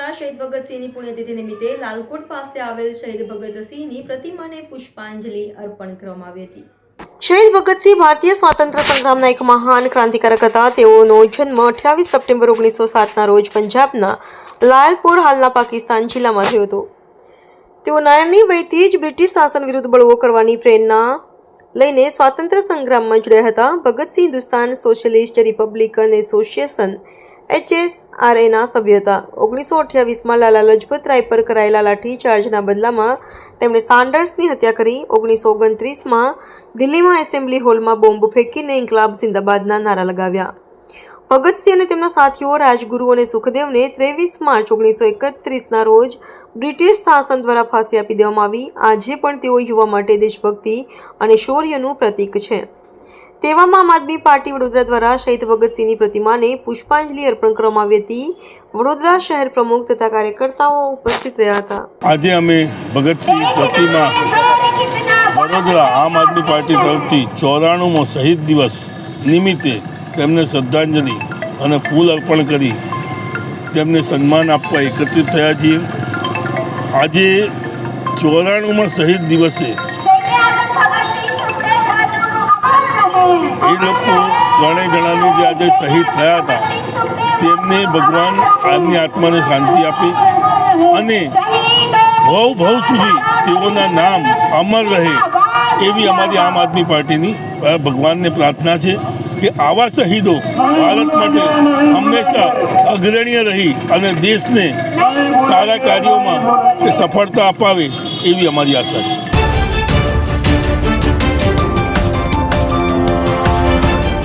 સિંહની પુણ્યતિથિ નિમિત્તે લાલકોટ પાસે આવેલ શહીદ ભગતસિંહની પ્રતિમાને પુષ્પાંજલિ અર્પણ કરવામાં આવી હતી. શહીદ ભગતસિંહ ભારતીય સ્વાતંત્ર્ય સંગ્રામના એક મહાન ક્રાંતિકારક હતા. તેઓનો જન્મ અઠ્યાવીસ સપ્ટેમ્બર ઓગણીસો સાતના રોજ પંજાબના લાલપુર હાલના પાકિસ્તાન જિલ્લામાં થયો હતો. તેઓ નાની વયથી જ બ્રિટિશ શાસન વિરુદ્ધ બળવો કરવાની પ્રેરણા લઈને સ્વાતંત્ર્ય સંગ્રામમાં જોડાયા હતા. Bhagat Singh Hindustan socialist, republican association એચએસઆરએના સભ્ય હતા. ઓગણીસો અઠ્યાવીસમાં લાલા લજપત રાય પર કરાયેલા લાઠીચાર્જના બદલામાં તેમણે સાન્ડર્સની હત્યા કરી. ઓગણીસો ઓગણત્રીસમાં દિલ્હીમાં એસેમ્બલી હોલમાં બોમ્બ ફેંકીને ઇન્કલાબ જિંદાબાદના નારા લગાવ્યા. ભગતસિંહ અને તેમના સાથીઓ, રાજગુરુ અને સુખદેવને ત્રેવીસ માર્ચ ઓગણીસો એકત્રીસના રોજ બ્રિટિશ શાસન દ્વારા ફાંસી આપી દેવામાં આવી. આજે પણ તેઓ યુવા માટે દેશભક્તિ અને શૌર્યનું પ્રતીક છે. તેવામાં આમ આદમી પાર્ટી વડોદરા દ્વારા શહીદ ભગતસિંહની પ્રતિમાને પુષ્પાંજલિ અર્પણ કરવામાં આવી હતી. વડોદરા શહેર પ્રમુખ તથા કાર્યકર્તાઓ ઉપસ્થિત રહ્યા હતા. આજે અમે ભગતસિંહ પ્રતિમા વડોદરા આમ આદમી પાર્ટી તરફથી ચોરાણુંમો શહીદ દિવસ નિમિત્તે તેમને શ્રદ્ધાંજલિ અને ફૂલ અર્પણ કરી તેમને સન્માન આપવા એકત્રિત થયા છીએ. આજે ચોરાણુંમાં શહીદ દિવસે એ લોકો ત્રણેય જણાની જે આજે શહીદ થયા હતા, તેમને ભગવાન આમની આત્માને શાંતિ આપી અને ભવ ભવ સુધી તેઓના નામ અમર રહે એવી અમારી આમ આદમી પાર્ટીની ભગવાનને પ્રાર્થના છે કે આવા શહીદો ભારત માટે હંમેશા અગ્રણીય રહી અને દેશને સારા કાર્યોમાં સફળતા અપાવે એવી અમારી આશા છે.